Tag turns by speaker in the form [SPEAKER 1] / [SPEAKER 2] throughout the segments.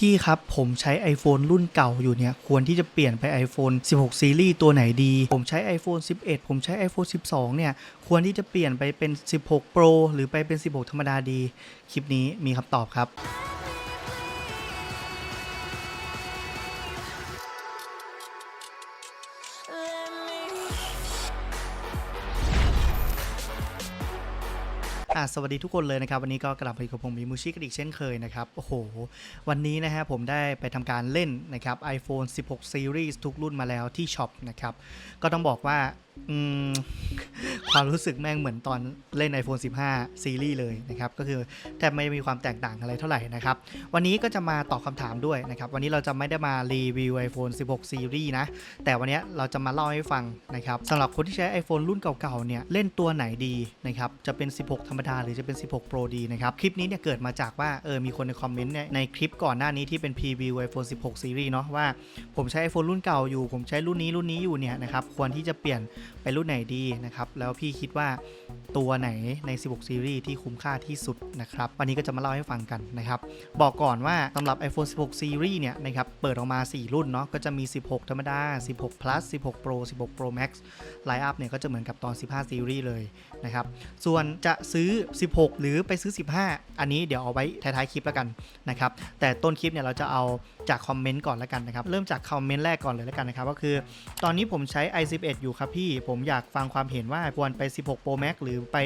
[SPEAKER 1] พี่ครับ ผมใช้ iPhone รุ่นเก่าอยู่เนี่ย ควรที่จะเปลี่ยนไป iPhone 16 ซีรีส์ตัวไหนดี ผมใช้ iPhone 11 ผมใช้ iPhone 12 เนี่ย ควรที่จะเปลี่ยนไปเป็น 16 Pro หรือไปเป็น 16 ธรรมดาดี คลิปนี้มีคำตอบครับ อะสวัสดีทุกคนเลยนะครับ วันนี้ก็กลับมาอยู่กับผมมีมูชิกันอีกเช่นเคยนะครับ โอ้โห วันนี้นะฮะผมได้ไปทำการเล่นนะครับ iPhone 16 Series ทุกรุ่นมาแล้วที่ช็อปนะครับ ก็ต้องบอกว่า อืมความรู้สึกแม่งเหมือนตอนเล่น iPhone 15 ซีรีส์เลยนะครับ ก็คือแทบไม่มีความแตกต่างอะไรเท่าไหร่นะครับ วันนี้ก็จะมาตอบคำถามด้วยนะครับ วันนี้เราจะไม่ได้มารีวิว iPhone 16 Series นะ แต่วันนี้เราจะมาเล่าให้ฟังนะครับสำหรับคนที่ใช้ iPhone รุ่นเก่าๆเนี่ยเล่นตัวไหนดีนะครับ จะเป็น 16 ธรรมดาหรือจะเป็น 16 Pro ดีนะครับ คลิปนี้เนี่ยเกิดมาจากว่าเออมีคนในคอมเมนต์เนี่ยในคลิปก่อนหน้านี้ที่เป็นพรีวิว iPhone 16 Series เนาะว่าผมใช้ iPhone รุ่นเก่าอยู่ ผมใช้รุ่นนี้รุ่นนี้อยู่เนี่ยนะครับควรที่จะเปลี่ยนไปรุ่นไหนดีนะครับ แล้วพี่คิดว่าตัวไหนใน 16 Series ที่คุ้มค่าที่สุดนะครับ วันนี้ก็จะมาเล่าให้ฟังกันนะครับ บอกก่อนว่าสำหรับ iPhone 16 Series เนี่ยนะครับ เปิดออกมา 4 รุ่นเนาะ ก็จะมี 16 ธรรมดา 16 plus 16 Pro 16 Pro Max ไลน์อัพเนี่ยก็จะเหมือนกับตอน 15 Series เลยนะครับ ส่วนจะซื้อ 16 หรือไปซื้อ 15 อันนี้เดี๋ยวเอาไว้ท้ายๆคลิปแล้วกันนะครับ แต่ต้นคลิปเนี่ยเราจะเอาจากคอมเมนต์ก่อนแล้วกันนะครับ เริ่มจากคอมเมนต์แรกก่อนเลยแล้วกันนะครับ ก็คือ ตอนนี้ผมใช้ i11 อยู่ครับพี่ ผมอยากฟังความเห็นว่าควรไป 16 Pro Max หรือไป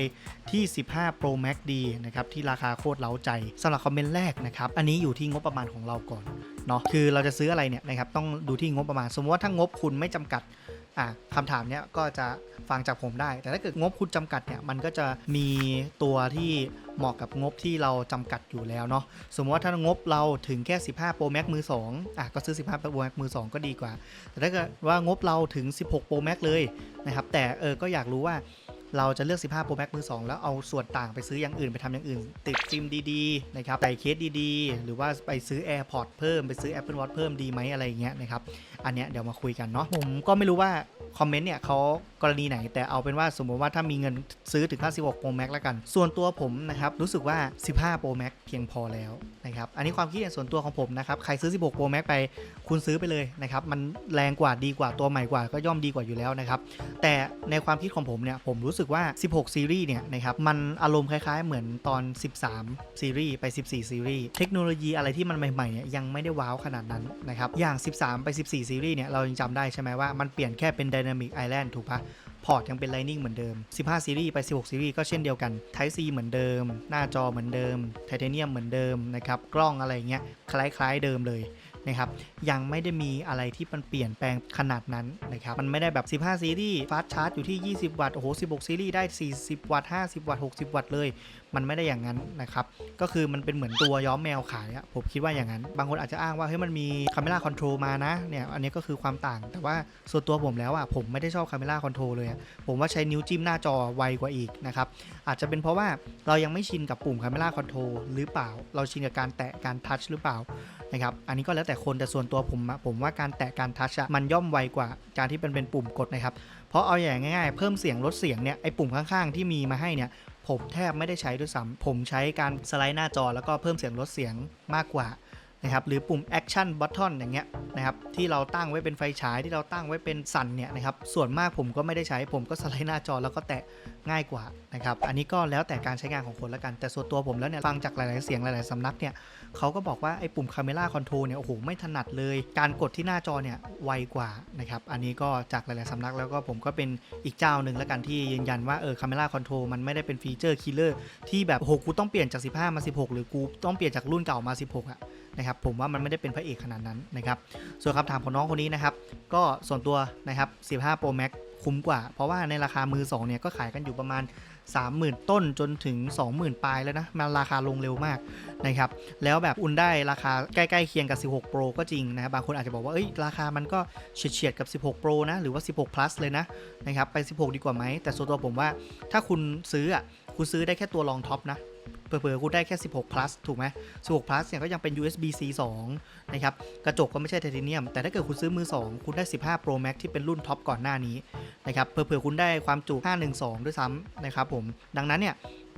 [SPEAKER 1] ที่ 15 Pro Max ดีนะครับ ที่ราคาโคตรเล้าใจสำหรับคอมเมนต์แรกนะครับ อันนี้อยู่ที่งบประมาณของเราก่อนเนาะ คือเราจะซื้ออะไรเนี่ยนะครับ ต้องดูที่งบประมาณ สมมติว่าถ้างบคุณไม่จำกัด อะคำถามเนี้ยก็จะฟังจากผมได้ แต่ถ้าเกิดงบคุณจำกัดเนี่ยมันก็จะมีตัวที่เหมาะกับงบที่เราจำกัดอยู่แล้วเนาะสมมติว่าถ้างบเราถึงแค่ 15 Pro Max มือ2อะก็ซื้อ 15 Pro Max มือ 2 ก็ดีกว่า แต่ถ้าเกิดว่างบเราถึง 16 Pro Max เลยนะครับแต่เออก็อยากรู้ว่า เราจะเลือก 15 Pro Max มือ 2 แล้วเอาส่วนต่างไปซื้ออย่างอื่นไปทำอย่างอื่น ติดซิมดีๆนะครับใส่เคสดีๆ หรือว่าไปซื้อ AirPods เพิ่มไปซื้อ Apple Watch เพิ่มดีไหมอะไรเงี้ยนะครับ อันเนี้ยเดี๋ยวมาคุยกันเนาะผมก็ไม่รู้ว่าคอมเมนต์เนี่ยเขากรณีไหน แต่เอาเป็นว่าสมมติว่าถ้ามีเงินซื้อถึงค่า16 Pro Max แล้วกัน ส่วนตัวผมนะครับรู้สึกว่า 15 Pro Max เพียงพอแล้วนะครับอันนี้ความคิดเห็นส่วนตัวของผมนะครับใครซื้อ 16 Pro Max ไปคุณซื้อไปเลยนะครับมันแรงกว่าดีกว่าตัวใหม่กว่าก็ย่อมดีกว่าอยู่แล้วนะครับแต่ในความคิดของผมเนี่ยผมรู้สึกว่า 16 ซีรีส์เนี่ยนะครับมันอารมณ์คล้ายๆ เหมือนตอน 13 ซีรีส์ไป 14 ซีรีส์เทคโนโลยีอะไรที่มันใหม่ๆเนี่ยยังไม่ได้ว้าวขนาดนั้นนะครับอย่าง 13 ไป 14 ซีรีส์เนี่ยเรายังจำได้ใช่ไหมว่ามันเปลี่ยนแค่เป็น Dynamic Island ถูกปะพอร์ตยังเป็น Lightning เหมือนเดิม 15 ซีรีส์ไป 16 ซีรีส์ก็เช่นเดียวกัน Type C เหมือนเดิม หน้าจอเหมือนเดิม ไทเทเนียมเหมือนเดิมนะครับ กล้องอะไรเงี้ย คล้ายๆเดิมเลย นะครับยังไม่ได้มีอะไรที่มันเปลี่ยนแปลงขนาดนั้นนะครับมันไม่ได้แบบ 15 ซีรีส์ฟาสชาร์จอยู่ที่ 20 วัตต์โอ้โห 16 ซีรีส์ได้ 40 วัตต์ 50 วัตต์ 60 วัตต์เลย มันไม่ได้อย่างนั้นนะครับก็คือมันเป็นเหมือนตัวย้อมแมวขายอะผมคิดว่าอย่างนั้น บางคนอาจจะอ้างว่าเฮ้ยมันมีคาเมล่าคอนโทรลมานะเนี่ยอันนี้ก็คือความต่าง แต่ว่าส่วนตัวผมแล้วอะผมไม่ได้ชอบคาเมล่าคอนโทรลเลยผมว่าใช้นิ้วจิ้มหน้าจอไวกว่าอีกนะครับอาจจะเป็นเพราะว่าเรายังไม่ชินกับปุ่มคาเมล่าคอนโทรลหรือเปล่า เราชินกับการแตะการทัชหรือเปล่า นะครับอันนี้ก็แล้วแต่คนแต่ส่วนตัวผมอะผมว่าการแตะการทัชมันย่อมไวกว่าการที่เป็นเป็นปุ่มกดนะครับเพราะเอาอย่างง่ายๆ เพิ่มเสียงลดเสียงเนี่ยไอ้ปุ่มข้างๆที่มีมาให้เนี่ยผมแทบไม่ได้ใช้ด้วยซ้ำผมใช้การสไลด์หน้าจอแล้วก็เพิ่มเสียงลดเสียงมากกว่านะครับหรือปุ่ม action button อย่างเงี้ยนะครับที่เราตั้งไว้เป็นไฟฉายที่เราตั้งไว้เป็นสั่นเนี่ยนะครับส่วนมากผมก็ไม่ได้ใช้ ผมก็สไลด์หน้าจอแล้วก็แตะง่ายกว่านะครับอันนี้ก็แล้วแต่การใช้งานของคนละกัน แต่ส่วนตัวผมแล้วเนี่ยฟังจากหลาย ๆ เสียงหลาย ๆ สำนักเนี่ย เขาก็บอกว่าไอ้ปุ่ม Camera Control เนี่ยโอ้โหไม่ถนัดเลย การกดที่หน้าจอเนี่ยไวกว่านะครับอันนี้ก็จากหลายๆสำนักแล้วก็ผมก็เป็นอีกเจ้าหนึ่งแล้วกันที่ยืนยันว่าเออ Camera Control มันไม่ได้เป็นฟีเจอร์คิลเลอร์ที่แบบโอ้โหกูต้องเปลี่ยนจาก 15 มา 16 หรือกูต้องเปลี่ยนจากรุ่นเก่ามา 16อะนะครับผมว่ามันไม่ได้เป็นพระเอกขนาดนั้นนะครับส่วนคำถามของน้องคนนี้นะครับก็ส่วนตัวนะครับ15 Pro Max คุ้มกว่า เพราะว่าในราคามือ2เนี่ยก็ขายกันอยู่ประมาณ 30,000 ต้นจนถึง 20,000 ปลายแล้วนะ มันราคาลงเร็วมากนะครับ แล้วแบบอุ่นได้ราคาใกล้ ๆ เคียงกับ 16 Pro ก็จริงนะครับบางคนอาจจะบอกว่า เอ้ย ราคามันก็เฉียดๆกับ 16 Pro นะ หรือว่า 16 plus เลยนะ นะครับ ไป 16 ดีกว่าไหม แต่ส่วนตัวผมว่าถ้าคุณซื้ออะ คุณซื้อได้แค่ตัวรองท็อปนะ เผื่อๆคุณได้แค่ 16 plus ถูกไหม16 plus เนี่ยก็ยังเป็น USB C 2นะครับ กระจกก็ไม่ใช่ไทเทเนียม แต่ถ้าเกิดคุณซื้อมือ 2 คุณได้ 15 Pro Max ที่เป็นรุ่นท็อปก่อนหน้านี้นะครับ เผื่อๆคุณได้ความจุ 512 ด้วยซ้ำนะครับผม ดังนั้นเนี่ย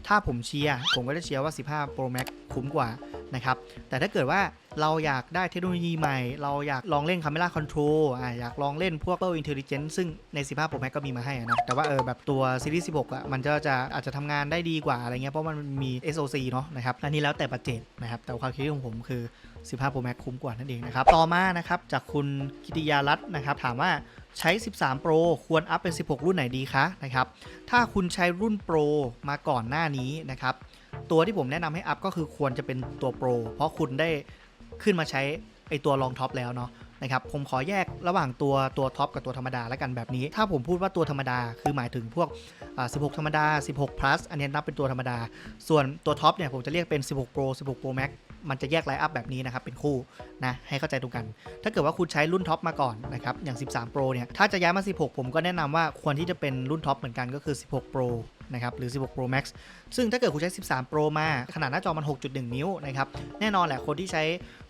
[SPEAKER 1] ถ้าผมเชียร์ ผมก็จะเชียร์ว่า 15 Pro Max คุ้มกว่า นะครับ แต่ถ้าเกิดว่าเราอยากได้เทคโนโลยีใหม่ เราอยากลองเล่น Camera Control อ่าอยากลองเล่นพวก Apple Intelligence ซึ่งใน 15 Pro Max ก็มีมาให้นะแต่ว่าเออแบบตัวซีรีส์16อะมันก็จะอาจจะทำงานได้ดีกว่าอะไรเงี้ยเพราะมันมี SoC เนาะนะครับอันนี้แล้วแต่ปัจเจกนะครับ แต่ความคิดของผมคือ 15 Pro Max คุ้มกว่านั่นเองนะครับ ต่อมานะครับจากคุณกิติยารัตน์นะครับถามว่าใช้ 13 Pro ควรอัพเป็น 16 รุ่นไหนดีคะนะครับ ถ้าคุณใช้รุ่น Pro มาก่อนหน้านี้นะครับ ตัวที่ผมแนะนำให้อัพก็คือควรจะเป็นตัว Pro เพราะคุณได้ขึ้นมาใช้ไอตัวรองท็อปแล้วเนาะนะครับผมขอแยกระหว่างตัวตัวท็อปกับตัวธรรมดาแล้วกันแบบนี้ ถ้าผมพูดว่าตัวธรรมดาคือหมายถึงพวกอ่า16 ธรรมดา 16 plus อันนี้นับเป็นตัวธรรมดา ส่วนตัวท็อปเนี่ยผมจะเรียกเป็น 16 Pro 16 Pro Max มันจะแยกไลน์อัพแบบนี้นะครับ เป็นคู่นะให้เข้าใจตรงกัน ถ้าเกิดว่าคุณใช้รุ่นท็อปมาก่อนนะครับอย่าง 13 Pro เนี่ยถ้าจะย้ายมา 16 ผมก็แนะนำว่าควรที่จะเป็นรุ่นท็อปเหมือนกันก็คือ 16 Pro นะครับหรือ 16 Pro Max ซึ่งถ้าเกิดคุณใช้ 13 Pro มา ขนาดหน้าจอมัน 6.1 นิ้วนะครับแน่นอนแหละคนที่ใช้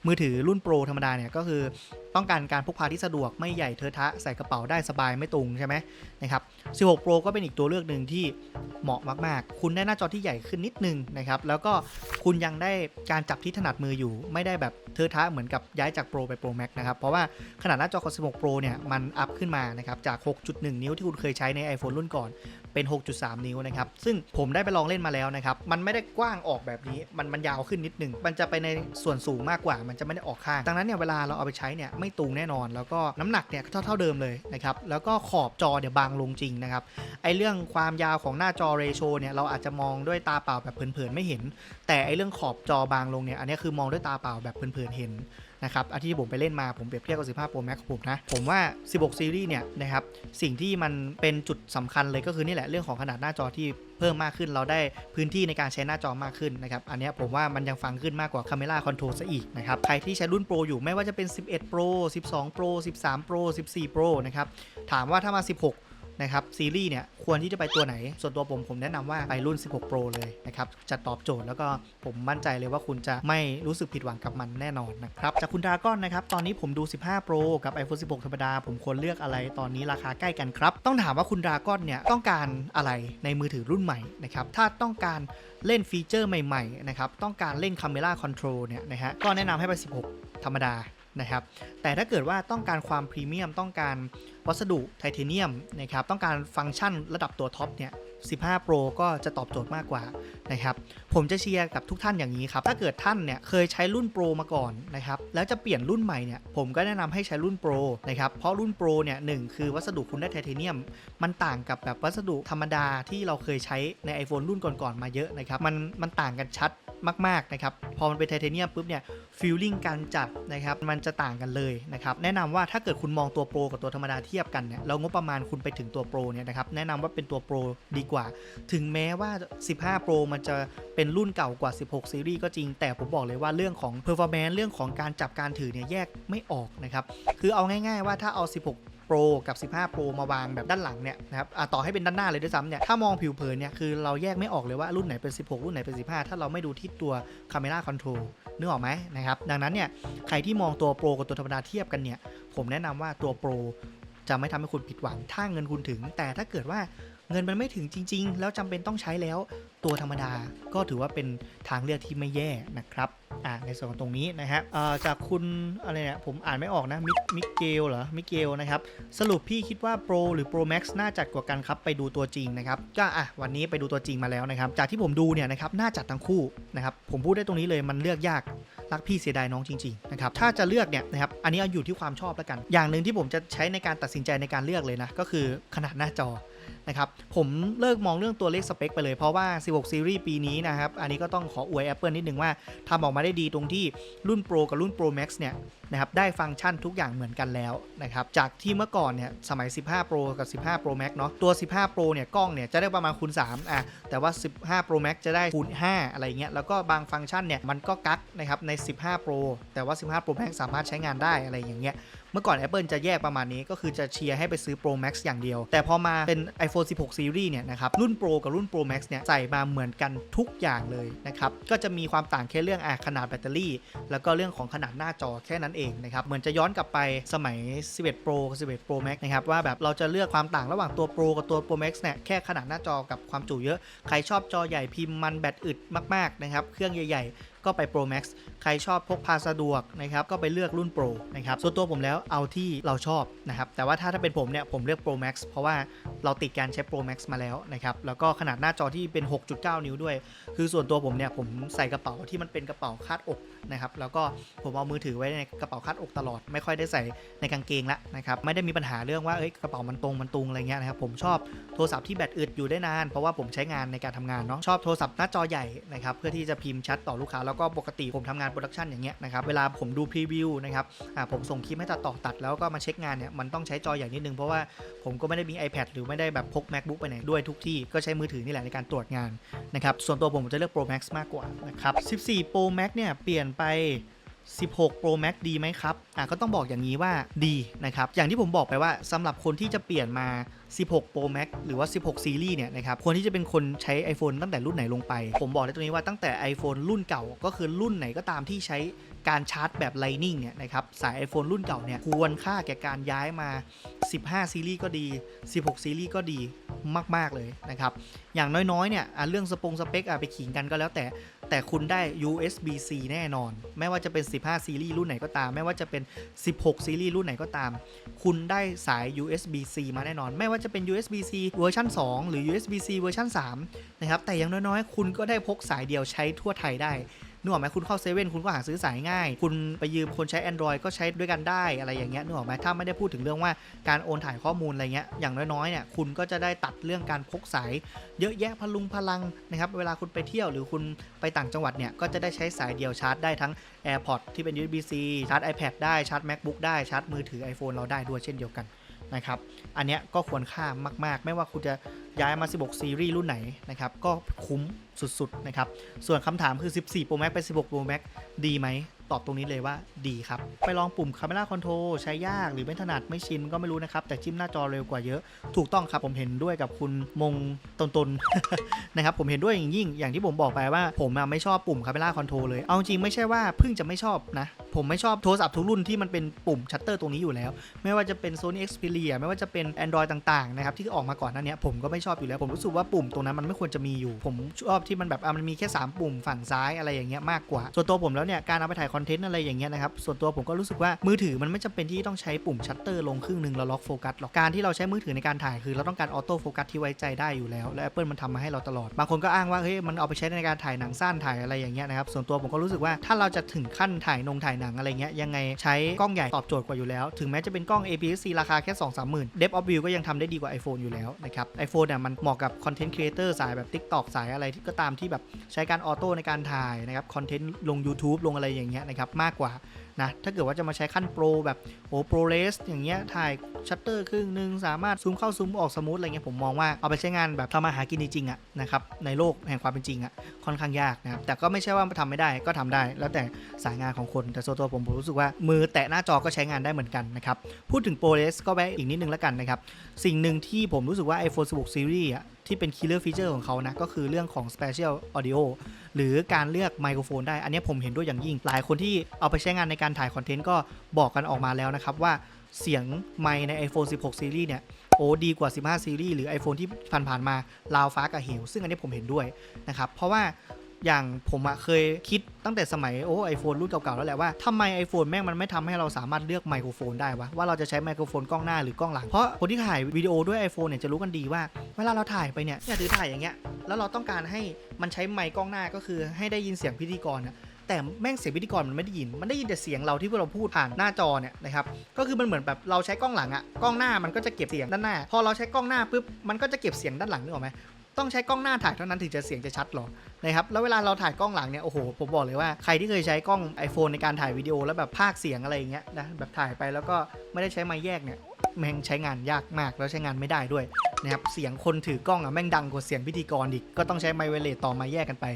[SPEAKER 1] มือถือรุ่น Pro ธรรมดาเนี่ยก็คือต้องการการพกพาที่สะดวกไม่ใหญ่เทอะทะใส่กระเป๋าได้สบายไม่ตุงใช่ไหมนะครับ 16 Pro ก็เป็นอีกตัวเลือกหนึ่งที่เหมาะมาก ๆ คุณได้หน้าจอที่ใหญ่ขึ้นนิดนึงนะครับ แล้วก็คุณยังได้การจับที่ถนัดมืออยู่ ไม่ได้แบบเทอะทะเหมือนกับย้ายจาก Pro ไป Pro Max นะครับ เพราะว่าขนาดหน้าจอของ 16 Pro เนี่ยมันอัพขึ้นมานะครับจาก 6.1 นิ้วที่คุณเคยใช้ใน iPhone รุ่นก่อน เป็น 6.3 นิ้วนะครับ ซึ่งผมได้ไปลองเล่นมาแล้วนะครับ มันไม่ได้กว้างออกแบบนี้ มันมันยาวขึ้นนิดหนึ่งมันจะไปในส่วนสูงมากกว่า มันจะไม่ได้ออกข้าง ดังนั้นเนี่ยเวลาเราเอาไปใช้เนี่ยไม่ตูงแน่นอน แล้วก็น้ำหนักเนี่ยเท่าเท่าเดิมเลยนะครับ แล้วก็ขอบจอเนี่ยบางลงจริงนะครับ ไอเรื่องความยาวของหน้าจอเรโชเนี่ยเราอาจจะมองด้วยตาเปล่าแบบเผินๆไม่เห็น แต่ไอเรื่องขอบจอบางลงเนี่ย อันนี้คือมองด้วยตาเปล่าแบบเผินๆเห็น นะครับอันที่ผมไปเล่นมาผมเปรียบเทียบกับ15 Pro Max ของผมนะ ผมว่า 16 ซีรีส์เนี่ยนะครับสิ่งที่มันเป็นจุดสำคัญเลยก็คือนี่แหละเรื่องของขนาดหน้าจอที่เพิ่มมากขึ้นเราได้พื้นที่ในการใช้หน้าจอมากขึ้นนะครับ อันนี้ผมว่ามันยังฟังขึ้นมากกว่า Camera Control ซะอีกนะครับ ใครที่ใช้รุ่น Pro อยู่ไม่ว่าจะเป็น 11 Pro 12 Pro 13 Pro 14 Pro นะครับ ถามว่าถ้ามา 16 นะครับซีรีส์เนี่ยควรที่จะไปตัวไหน ส่วนตัวผมผมแนะนำว่าไปรุ่น 16 Pro เลยนะครับจะตอบโจทย์แล้วก็ผมมั่นใจเลยว่าคุณจะไม่รู้สึกผิดหวังกับมันแน่นอนนะครับจากคุณดราก้อนนะครับตอนนี้ผมดู 15 Pro กับ iPhone 16 ธรรมดา ผมควรเลือกอะไรตอนนี้ราคาใกล้กันครับ ต้องถามว่าคุณดราก้อนเนี่ยต้องการอะไรในมือถือรุ่นใหม่นะครับถ้าต้องการเล่นฟีเจอร์ใหม่ๆนะครับต้องการเล่น Camera Control เนี่ยนะฮะก็แนะนำให้ไป 16 ธรรมดา นะครับ แต่ถ้าเกิดว่าต้องการความพรีเมียม ต้องการวัสดุไทเทเนียมนะครับ ต้องการฟังก์ชันระดับตัวท็อปเนี่ย 15 Pro ก็จะตอบโจทย์มากกว่านะครับ ผมจะเชียร์กับทุกท่านอย่างนี้ครับ ถ้าเกิดท่านเนี่ยเคยใช้รุ่น Pro มาก่อนนะครับ แล้วจะเปลี่ยนรุ่นใหม่เนี่ย ผมก็แนะนำให้ใช้รุ่น Pro นะครับ เพราะรุ่น Pro เนี่ยหนึ่งคือวัสดุคุณได้ไทเทเนียม มันต่างกับแบบวัสดุธรรมดาที่เราเคยใช้ใน iPhone รุ่นก่อนๆมาเยอะนะครับ มันมันต่างกันชัดมากๆนะครับ พอมันเป็นไทเทเนียมปุ๊บเนี่ยฟีลลิ่งการจับนะครับ มันจะต่างกันเลยนะครับ แนะนำว่าถ้าเกิดคุณมองตัวโปรกับตัวธรรมดาเทียบกันเนี่ยแล้วงบประมาณคุณไปถึงตัวโปรเนี่ยนะครับแนะนำว่าเป็นตัวโปรดีกว่า ถึงแม้ว่า 15 Pro มันจะเป็นรุ่นเก่ากว่า 16 ซีรีส์ก็จริง แต่ผมบอกเลยว่าเรื่องของ performance เรื่องของการจับการถือเนี่ยแยกไม่ออกนะครับ คือเอาง่ายๆว่าถ้าเอา 16 Pro กับ 15 Pro มาวางแบบด้านหลังเนี่ยนะครับอะต่อให้เป็นด้านหน้าเลยด้วยซ้ำเนี่ย ถ้ามองผิวเผินเนี่ย คือเราแยกไม่ออกเลยว่ารุ่นไหนเป็น 16 รุ่นไหนเป็น 15 ถ้าเราไม่ดูที่ตัว Camera Control นึกออกไหมนะครับ ดังนั้นเนี่ย ใครที่มองตัว Pro กับตัวธรรมดาเทียบกันเนี่ย ผมแนะนำว่าตัว Pro จะไม่ทำให้คุณผิดหวังถ้าเงินคุณถึง แต่ถ้าเกิดว่าเงินมันไม่ถึงจริง ๆ แล้วจำเป็นต้องใช้แล้วตัวธรรมดาก็ถือว่าเป็นทางเลือกที่ไม่แย่นะครับอ่าในส่วนของตรงนี้นะฮะจากคุณอะไรเนี่ยผมอ่านไม่ออกนะมิมิเกลเหรอมิเกลนะครับสรุปพี่คิดว่า Pro หรือ Pro Max น่าจัดกว่ากันครับไปดูตัวจริงนะครับก็อะวันนี้ไปดูตัวจริงมาแล้วนะครับจากที่ผมดูเนี่ยนะครับน่าจัดทั้งคู่นะครับผมพูดได้ตรงนี้เลยมันเลือกยาก รักพี่เสียดายน้องจริงๆนะครับถ้าจะเลือกเนี่ยนะครับอันนี้เอาอยู่ที่ความชอบแล้วกัน อย่างหนึ่งที่ผมจะใช้ในการตัดสินใจในการเลือกเลยนะก็คือขนาดหน้าจอ นะครับผมเลิกมองเรื่องตัวเลขสเปคไปเลยเพราะว่า 16 ซีรีส์ปีนี้นะครับ อันนี้ก็ต้องขออวย Apple นิดนึงว่าทำออกมาได้ดีตรงที่รุ่น Pro กับรุ่น Pro Max เนี่ยนะครับได้ฟังก์ชันทุกอย่างเหมือนกันแล้วนะครับจากที่เมื่อก่อนเนี่ยสมัย 15 Pro กับ 15 Pro Max เนาะตัว 15 Pro เนี่ยกล้องเนี่ยจะได้ประมาณคูณ3อะแต่ว่า 15 Pro Max จะได้คูณ5อะไรเงี้ยแล้วก็บางฟังก์ชันเนี่ยมันก็กักนะครับใน 15 Pro แต่ว่า 15 Pro Max สามารถใช้งานได้อะไรอย่างเงี้ย มื่อก่อน Apple จะแยกประมาณนี้ก็คือจะเชียร์ให้ไปซื้อ Pro Max อย่างเดียว แต่พอมาเป็น iPhone 16 Series เนี่ยนะครับ รุ่น Pro กับรุ่น Pro Max เนี่ยใส่มาเหมือนกันทุกอย่างเลยนะครับ ก็จะมีความต่างแค่เรื่องอขนาดแบตเตอรี่ แล้วก็เรื่องของขนาดหน้าจอแค่นั้นเองนะครับ เหมือนจะย้อนกลับไปสมัย 11 Pro กับ 11 Pro Max นะครับว่าแบบเราจะเลือกความต่างระหว่างตัว Pro กับตัว Pro Max เนี่ยแค่ขนาดหน้าจอกับความจุเยอะ ใครชอบจอใหญ่พิมพ์มันแบตอึดมากๆนะครับ เครื่องใหญ่ๆ ก็ไป Pro Max ใครชอบพกพาสะดวกนะครับก็ไปเลือกรุ่น Pro นะครับส่วนตัวผมแล้วเอาที่เราชอบนะครับแต่ว่าถ้าถ้าเป็นผมเนี่ยผมเลือก Pro Max เพราะว่าเราติดการใช้ Pro Max มาแล้วนะครับแล้วก็ขนาดหน้าจอที่เป็น 6.9 นิ้วด้วย คือส่วนตัวผมเนี่ยผมใส่กระเป๋าที่มันเป็นกระเป๋าคาดอกนะครับแล้วก็ผมเอามือถือไว้ในกระเป๋าคาดอกตลอด ไม่ค่อยได้ใส่ในกางเกงละนะครับไม่ได้มีปัญหาเรื่องว่าเอ้ยกระเป๋ามันตรงมันตุงอะไรเงี้ยนะครับผมชอบโทรศัพท์ที่แบตอึดอยู่ได้นาน เพราะว่าผมใช้งานในการทำงานเนาะชอบโทรศัพท์หน้าจอใหญ่นะครับเพื่อที่จะพิมพ์ชัดต่อลูกค้าแล้วก็ปกติผมทำงานโปรดักชันอย่างเงี้ยนะครับเวลาผมดูพรีวิวนะครับผมส่งคลิปให้ตัดต่อตัดแล้วก็มาเช็คงานเนี่ยมันต้องใช้จอใหญ่นิดนึงเพราะว่าผมก็ไม่ได้มี iPad หรือไม่ได้แบบพก MacBook ไปไหนด้วยทุกที่ก็ใช้มือถือนี่แหละในการตรวจงานนะครับส่วนตัวผมผมจะเลือก Pro Max มากกว่านะครับ14 Pro Max เนี่ยเปลี่ยนไป 16 Pro Max ดีไหมครับ อะก็ต้องบอกอย่างนี้ว่าดีนะครับ อย่างที่ผมบอกไปว่าสำหรับคนที่จะเปลี่ยนมา 16 Pro Max หรือว่า 16ซีรีส์เนี่ยนะครับคนที่จะเป็นคนใช้ iPhone ตั้งแต่รุ่นไหนลงไป ผมบอกได้ตรงนี้ว่าตั้งแต่ iPhone รุ่นเก่าก็คือรุ่นไหนก็ตามที่ใช้การชาร์จแบบ Lightning เนี่ยนะครับสาย iPhone รุ่นเก่าเนี่ยควรค่าแก่การย้ายมา 15 ซีรีส์ก็ดี 16 ซีรีส์ก็ดีมาก ๆ เลยนะครับ อย่างน้อย ๆ เนี่ยเรื่องสปงสเปคอะไปขิงกันก็แล้วแต่ แต่คุณได้ USB-C แน่นอน ไม่ว่าจะเป็น 15 ซีรีส์รุ่นไหนก็ตาม ไม่ว่าจะเป็น 16 ซีรีส์รุ่นไหนก็ตาม คุณได้สาย USB-C มาแน่นอน ไม่ว่าจะเป็น USB-C เวอร์ชัน2 หรือ USB-C เวอร์ชัน3นะครับ แต่อย่างน้อยๆ คุณก็ได้พกสายเดียวใช้ทั่วไทยได้ นึกออกไหมคุณเข้าเซเว่นคุณก็หาซื้อสายง่าย คุณไปยืมคนใช้ Android ก็ใช้ด้วยกันได้อะไรอย่างเงี้ยนึกออกไหมถ้าไม่ได้พูดถึงเรื่องว่าการโอนถ่ายข้อมูลอะไรเงี้ยอย่างน้อยๆเนี่ยคุณก็จะได้ตัดเรื่องการพกสาย เยอะแยะพลุงพลังนะครับเวลาคุณไปเที่ยวหรือคุณไปต่างจังหวัดเนี่ยก็จะได้ใช้สายเดียวชาร์จได้ทั้ง AirPods ที่เป็น USB-C ชาร์จ iPad ได้ชาร์จ MacBook ได้ชาร์จมือถือ iPhone เราได้ด้วยเช่นเดียวกัน นะครับ อันเนี้ยก็ควรค่ามากๆ ไม่ว่าคุณจะย้ายมา 16 ซีรีส์รุ่นไหนนะครับ ก็คุ้มสุดๆนะครับ ส่วนคำถามคือ 14 Pro Max ไป 16 Pro Max ดีไหม ตอบตรงนี้เลยว่าดีครับ ไปลองปุ่ม Camera Control ใช้ยากหรือไม่ถนัดไม่ชินก็ไม่รู้นะครับ แต่จิ้มหน้าจอเร็วกว่าเยอะ ถูกต้องครับ ผมเห็นด้วยกับคุณมงตนตนนะครับ ผมเห็นด้วยอย่างยิ่ง อย่างที่ผมบอกไปว่า ผมไม่ชอบปุ่ม Camera Control เลย เอาจริงไม่ใช่ว่าเพิ่งจะไม่ชอบนะ ผมไม่ชอบโทรศัพท์ทุกรุ่นที่มันเป็นปุ่มชัตเตอร์ตรงนี้อยู่แล้ว ไม่ว่าจะเป็น Sony Xperia ไม่ว่าจะเป็น Android ต่างๆนะครับที่ออกมาก่อนหน้าเนี้ยผมก็ไม่ชอบอยู่แล้ว ผมรู้สึกว่าปุ่มตรงนั้นมันไม่ควรจะมีอยู่ ผมชอบที่มันแบบอะมันมีแค่ 3 ปุ่มฝั่งซ้ายอะไรอย่างเงี้ยมากกว่า ส่วนตัวผมแล้วเนี่ยการเอาไปถ่ายคอนเทนต์อะไรอย่างเงี้ยนะครับส่วนตัวผมก็รู้สึกว่ามือถือมันไม่จำเป็นที่ต้องใช้ปุ่มชัตเตอร์ลงครึ่งหนึ่งแล้วล็อกโฟกัสหรอกการที่เราใช้มือถือในการถ่ายคือเราต้องการออโต้โฟกัสที่ไว้ใจได้อยู่แล้วและ Apple มันทำมาให้เราตลอดบางคนก็อ้างว่าเฮ้ยมันเอาไปใช้ในการถ่ายหนังสั้นถ่ายอะไรอย่างเงี้ยนะครับส่วนตัวผมก็รู้สึกว่าถ้าเราจะถึงขั้นถ่ายนงถ่ายหนังอะไรเงี้ยยังไงใช้กล้องใหญ่ตอบโจทย์กว่าอยู่แล้ว ถึงแม้จะเป็นกล้อง APS-C ราคาแค่ 2 3หมื่น Depth of View ก็ยังทำได้ดีกว่า iPhone อยู่แล้วนะครับ iPhone เนี่ยมันเหมาะกับคอนเทนต์ครีเอเตอร์สายแบบ TikTok สายอะไรที่ก็ตามที่แบบใช้การออโต้ในการถ่ายนะครับคอนเทนต์ลง YouTube ลงอะไรอย่างเงี้ยนะครับมากกว่า นะถ้าเกิดว่าจะมาใช้ขั้นโปรแบบโอ้โปรเลสอย่างเงี้ยถ่ายชัตเตอร์ครึ่งหนึ่งสามารถซูมเข้าซูมออกสมูทอะไรเงี้ยผมมองว่าเอาไปใช้งานแบบทำมาหากินจริงๆอะนะครับในโลกแห่งความเป็นจริงอะค่อนข้างยากนะครับแต่ก็ไม่ใช่ว่าทำไม่ได้ก็ทำได้ แล้วแต่สายงานของคน แต่ส่วนตัวผมผมรู้สึกว่ามือแตะหน้าจอก็ใช้งานได้เหมือนกันนะครับพูดถึงโปรเลสก็แวะอีกนิดนึงแล้วกันนะครับสิ่งหนึ่งที่ผมรู้สึกว่า iPhone 16 Series อะ ที่เป็นคีเลอร์ฟีเจอร์ของเขานะ ก็คือเรื่องของ special audio หรือการเลือกไมโครโฟนได้ อันนี้ผมเห็นด้วยอย่างยิ่ง หลายคนที่เอาไปใช้งานในการถ่ายคอนเทนต์ก็บอกกันออกมาแล้วนะครับว่าเสียงไมใน iPhone 16 Series เนี่ยโอ้ดีกว่า 15 Series หรือ iPhone ที่ผ่านๆมา ลาวฟ้ากับเหว ซึ่งอันนี้ผมเห็นด้วยนะครับ เพราะว่า อย่างผมอะเคยคิดตั้งแต่สมัยโอ้ไอโฟนรุ่นเก่าๆแล้วแหละว่าทำไม iPhone แม่งมันไม่ทำให้เราสามารถเลือกไมโครโฟนได้วะว่าเราจะใช้ไมโครโฟนกล้องหน้าหรือกล้องหลัง เพราะคนที่ถ่ายวิดีโอด้วย iPhone เนี่ยจะรู้กันดีว่า เวลาเราถ่ายไปเนี่ยเนี่ยถือถ่ายอย่างเงี้ยแล้วเราต้องการให้มันใช้ไมค์กล้องหน้าก็คือให้ได้ยินเสียงพิธีกรนะแต่แม่งเสียงพิธีกรมันไม่ได้ยิน มันได้ยินแต่เสียงเราที่พวกเราพูดผ่านหน้าจอเนี่ยนะครับ ก็คือมันเหมือนแบบเราใช้กล้องหลังอะกล้องหน้ามันก็จะเก็บเสียงด้านหน้า พอเราใช้กล้องหน้าปุ๊บ มันก็จะเก็บเสียงด้านหลังนึกออกไหม ต้องใช้กล้องหน้าถ่ายเท่านั้นถึงจะเสียงจะชัดหรอนะครับแล้วเวลาเราถ่ายกล้องหลังเนี่ยโอ้โหผมบอกเลยว่าใครที่เคยใช้กล้อง iPhone ในการถ่ายวิดีโอแล้วแบบภาคเสียงอะไรอย่างเงี้ยนะแบบถ่ายไปแล้วก็ไม่ได้ใช้ไมค์แยกเนี่ยแม่งใช้งานยากมากแล้วใช้งานไม่ได้ด้วยนะครับเสียงคนถือกล้องอะแม่งดังกว่าเสียงพิธีกรอีกก็ต้องใช้ไมค์เวเลตต่อมาแยกกันไป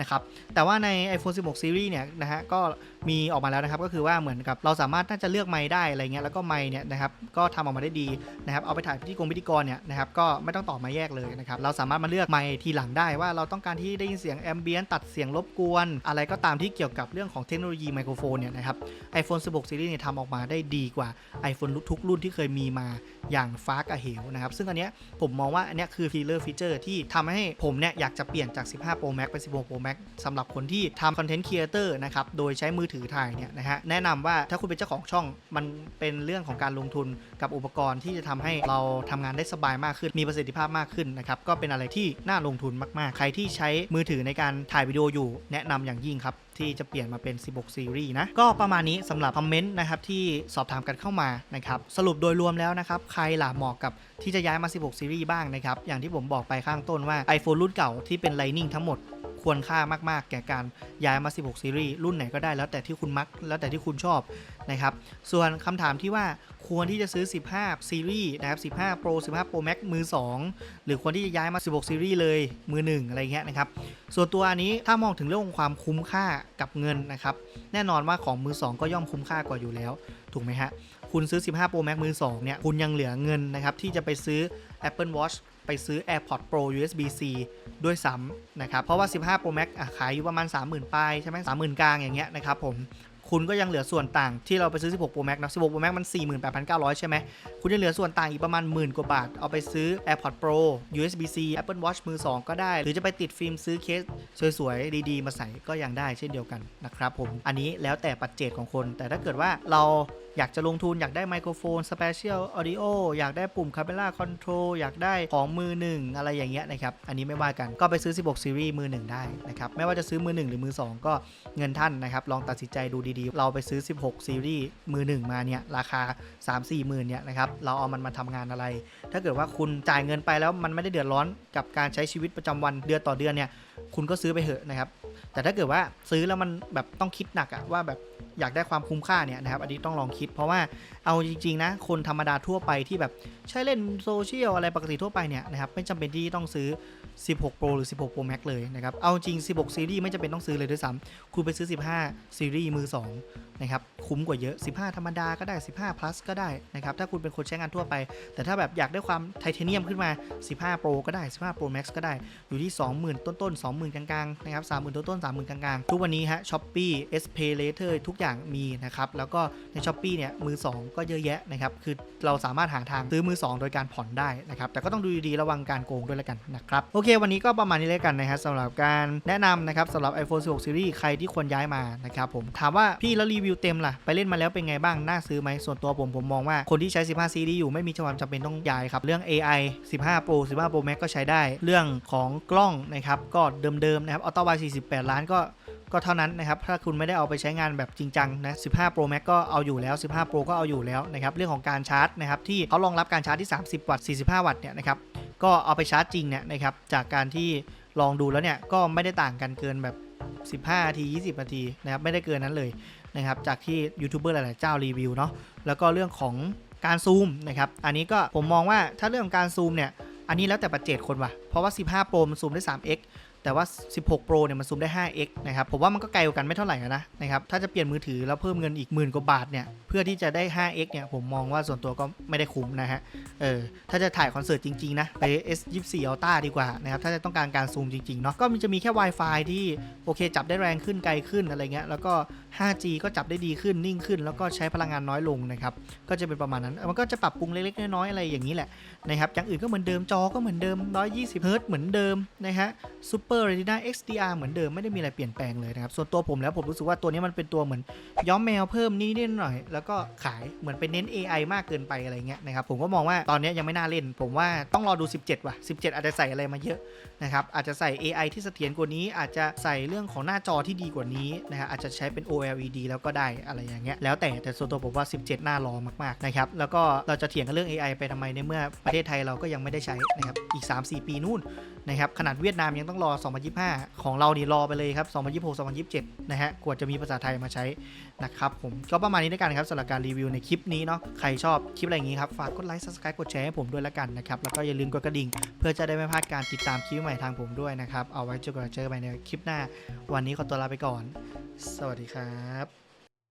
[SPEAKER 1] นะครับแต่ว่าใน iPhone 16 Series เนี่ยนะฮะก็มีออกมาแล้วนะครับก็คือว่าเหมือนกับเราสามารถน่าจะเลือกไมค์ได้อะไรเงี้ยแล้วก็ไมค์เนี่ยนะครับก็ทำออกมาได้ดีนะครับเอาไปถ่ายพิธีกรพิธีกรเนี่ยนะครับก็ไม่ต้องต่อมาแยกเลยนะครับเราสามารถมาเลือกไมค์ทีหลังได้ว่าเราต้องการที่ได้ยินเสียงแอมเบียนตัดเสียงรบกวน อะไรก็ตามที่เกี่ยวกับเรื่องของเทคโนโลยีไมโครโฟนเนี่ยนะครับ iPhone 16 Series เนี่ยทำออกมาได้ดีกว่า iPhone ทุกรุ่นที่เคยมีมาอย่างฟ้ากับเหวนะครับ ซึ่งอันเนี้ยผมมองว่าอันเนี้ยคือฟีเ e อร์ฟีเจอร์ที่ทำให้ผมเนี่ยอยากจะเปลี่ยนจาก 15 Pro Max เป็น 16 Pro Max สำหรับคนที่ทำคอนเทนต์ครีเอเตอร์นะครับ โดยใช้มือถือถ่ายเนี่ยนะฮะ แนะนำว่าถ้าคุณเป็นเจ้าของช่อง มันเป็นเรื่องของการลงทุนกับอุปกรณ์ที่จะทำให้เราทำงานได้สบายมากขึ้น มีประสิทธิภาพมากขึ้นนะครับ ก็เป็นอะไรที่น่าลงทุนมาก ๆ ใครที่ใช้มือถือในการถ่ายวิดีโออยู่ แนะนำอย่างยิ่งครับที่จะเปลี่ยนมาเป็น 16 ซีรีส์นะ ก็ประมาณนี้สำหรับคอมเมนต์นะครับที่สอบถามกันเข้ามานะครับ สรุปโดยรวมแล้วนะครับ ใครล่ะเหมาะกับที่จะย้ายมา 16 ซีรีส์บ้างนะครับ อย่างที่ผมบอกไปข้างต้นว่า iPhone รุ่นเก่าที่เป็น Lightning ทั้งหมด ควรค่ามากๆ แก่การย้ายมา 16 ซีรีส์รุ่นไหนก็ได้แล้วแต่ที่คุณมักแล้วแต่ที่คุณชอบนะครับส่วนคำถามที่ว่าควรที่จะซื้อ 15 ซีรีส์นะครับ 15 Pro 15 Pro Max มือ 2 หรือควรที่จะย้ายมา 16 ซีรีส์เลยมือ 1 อะไรเงี้ยนะครับ ส่วนตัวอันนี้ถ้ามองถึงเรื่องของความคุ้มค่ากับเงินนะครับ แน่นอนว่าของมือ 2 ก็ย่อมคุ้มค่ากว่าอยู่แล้ว ถูกไหมฮะ คุณซื้อ 15 Pro Max มือ 2 เนี่ย คุณยังเหลือเงินนะครับที่จะไปซื้อ Apple Watch ไปซื้อ AirPods Pro USB-C ด้วยซ้ำนะครับ เพราะว่า 15 Pro Max ขายอยู่ประมาณ 30,000 ป้ายใช่ไหม30,000 กลางอย่างเงี้ยนะครับผม คุณก็ยังเหลือส่วนต่างที่เราไปซื้อ 16 Pro Max นะ 16 Pro Max มัน 48,900 ใช่ไหม คุณยังเหลือส่วนต่างอีกประมาณหมื่นกว่าบาท เอาไปซื้อ AirPods Pro USB-C Apple Watch มือ 2 ก็ได้ หรือจะไปติดฟิล์มซื้อเคส สวยๆ ดีๆ มาใส่ก็ยังได้เช่นเดียวกันนะครับผม อันนี้แล้วแต่ปัจเจกของคน แต่ถ้าเกิดว่าเราอยากจะลงทุนอยากได้ไมโครโฟน Spatial Audio ออยากได้ปุ่ม Camera Control อยากได้ของมือหนึ่งอะไรอย่างเงี้ยนะครับ อันนี้ไม่ว่ากันก็ไปซื้อ 16ซีรีส์มือหนึ่งได้นะครับ ไม่ว่าจะซื้อมือหนึ่งหรือมือสองก็เงินท่านนะครับ ลองตัดสินใจดูดีๆ เราไปซื้อ 16 ซีรีส์มือหนึ่งมาเนี่ยราคา 3-4หมื่นเนี่ยนะครับเราเอามันมาทำงานอะไร ถ้าเกิดว่าคุณจ่ายเงินไปแล้วมันไม่ได้เดือดร้อนกับการใช้ชีวิตประจำวันเดือนต่อเดือนเนี่ยคุณก็ซื้อไปเถอะนะครับแต่ถ้าเกิดว่าซื้อแล้วมันแบบต้องคิดหนักอะว่าแบบอยากได้ความคุ้มค่าเนี่ยนะครับอันนี้ต้องลองคิด เพราะว่าเอาจริงๆนะคนธรรมดาทั่วไปที่แบบใช้เล่นโซเชียลอะไรปกติทั่วไปเนี่ยนะครับไม่จำเป็นที่ต้องซื้อ 16 Pro หรือ 16 Pro Max เลยนะครับ เอาจริง 16ซีรีส์ไม่จำเป็นต้องซื้อเลยด้วยซ้ำคุณไปซื้อ 15ซีรีส์มือ2นะครับ คุ้มกว่าเยอะ 15 ธรรมดาก็ได้ 15 plus ก็ได้นะครับ ถ้าคุณเป็นคนใช้งานทั่วไป แต่ถ้าแบบอยากได้ความไทเทเนียมขึ้นมา 15 Pro ก็ได้ 15 Pro Max ก็ได้ อยู่ที่ 20,000 ต้นๆ 20,000 กลางๆ นะครับ 30,000 ต้นๆ 30,000 กลางๆ ทุกวันนี้ฮะ Shopee S Pay Later ทุกอย่างมีนะครับ แล้วก็ใน Shopee เนี่ย มือ 2 ก็เยอะแยะนะครับ คือเราสามารถหาทางซื้อมือ 2 โดยการผ่อนได้นะครับ แต่ก็ต้องดูดีๆ ระวังการโกงด้วยแล้วกันนะครับโอเคเค วันนี้ก็ประมาณนี้เลยกันนะฮะสำหรับการแนะนำนะครับสำหรับ iPhone 16 Series ใครที่ควรย้ายมานะครับผมถามว่าพี่แล้วรีวิวเต็มล่ะ ไปเล่นมาแล้วเป็นไงบ้าง น่าซื้อไหมส่วนตัวผมผมมองว่าคนที่ใช้ 15 Series อยู่ไม่มีความจำเป็นต้องย้ายครับ เรื่อง AI 15 Pro 15 Pro Max ก็ใช้ได้ เรื่องของกล้องนะครับก็เดิมๆนะครับ Auto Wide 48 ล้านก็ก็เท่านั้นนะครับ ถ้าคุณไม่ได้เอาไปใช้งานแบบจริงจังนะ 15 Pro Max ก็เอาอยู่แล้ว 15 Pro ก็เอาอยู่แล้วนะครับ เรื่องของการชาร์จนะครับที่เขารองรับการชาร์จที่ 30 วัตต์ 45 วัตต์เนี่ยนะครับ ก็เอาไปชาร์จจริงเนี่ยนะครับจากการที่ลองดูแล้วเนี่ยก็ไม่ได้ต่างกันเกินแบบ 15นาที 20นาทีนะครับไม่ได้เกินนั้นเลยนะครับจากที่ยูทูบเบอร์หลายๆเจ้ารีวิวเนาะแล้วก็เรื่องของการซูมนะครับอันนี้ก็ผมมองว่าถ้าเรื่องการซูมเนี่ยอันนี้แล้วแต่ปัจเจกคนว่ะเพราะว่า 15 Pro มันซูมได้ 3x แต่ว่า 16 Pro เนี่ยมันซูมได้ 5x นะครับผมว่ามันก็ไกลกว่ากันไม่เท่าไหร่อะนะนะครับถ้าจะเปลี่ยนมือถือแล้วเพิ่มเงินอีกหมื่นกว่าบาทเนี่ยเพื่อที่จะได้ 5x เนี่ยผมมองว่าส่วนตัวก็ไม่ได้คุ้มนะฮะเออถ้าจะถ่ายคอนเสิร์ตจริงๆนะไป S24 Ultra ดีกว่านะครับถ้าจะต้องการการซูมจริงๆเนาะก็มันจะมีแค่ Wi-Fi ที่โอเค จับได้แรงขึ้นไกลขึ้นอะไรเงี้ยแล้วก็ 5G ก็จับได้ดีขึ้นนิ่งขึ้น แล้วก็ใช้พลังงานน้อยลงนะครับก็จะเป็นประมาณนั้นมันก็จะปรับปรุงเล็กๆน้อยๆอะไรอย่างนี้แหละนะครับอย่างอื่นก็เหมือนเดิมจอก็เหมือนเดิม120 Hz เหมือนเดิมนะฮะ Super Retina XDR เหมือนเดิมไม่ได้มีอะไรเปลี่ยนแปลงเลยนะครับ ส่วนตัวผมแล้วผมรู้สึกว่าตัวนี้มันเป็นตัวเหมือนย้อมแมวเพิ่มนิดหน่อย แล้วก็ขายเหมือนไปเน้น AI มากเกินไปอะไรเงี้ยนะครับ ผมก็มองว่าตอนนี้ยังไม่น่าเล่น ผมว่าต้องรอดู 17 ว่ะ 17 อาจจะใส่อะไรมาเยอะนะครับ อาจจะใส่ AI ที่เสถียรกว่านี้ อาจจะใส่เรื่องของหน้าจอที่ดีกว่านี้นะฮะอาจจะใช้เป็น OLED แล้วก็ได้อะไรอย่างเงี้ย แล้วแต่แต่ส่วนตัวผมว่า 17น่ารอมากๆนะครับ แล้วก็เราจะเถียงกันเรื่อง AI ไปทำไมในเมื่อประเทศไทยเราก็ยังไม่ได้ใช้นะครับ อีก 3-4 ปีนู่น นะครับขนาดเวียดนามยังต้องรอ 2025 ของเรานี่รอไปเลยครับ 2026 2027 นะฮะกว่าจะมีภาษาไทยมาใช้นะครับผมก็ประมาณนี้ด้วยกันครับสำหรับการรีวิวในคลิปนี้เนาะใครชอบคลิปอะไรอย่างนี้ครับ ฝากกดไลค์ subscribe กดแชร์ให้ผมด้วยละกันนะครับ แล้วก็อย่าลืมกดกระดิ่ง เพื่อจะได้ไม่พลาดการติดตามคลิปใหม่ทางผมด้วยนะครับเอาไว้เจอกันเจอกันใหม่ในคลิปหน้า วันนี้ขอตัวลาไปก่อน สวัสดีครับ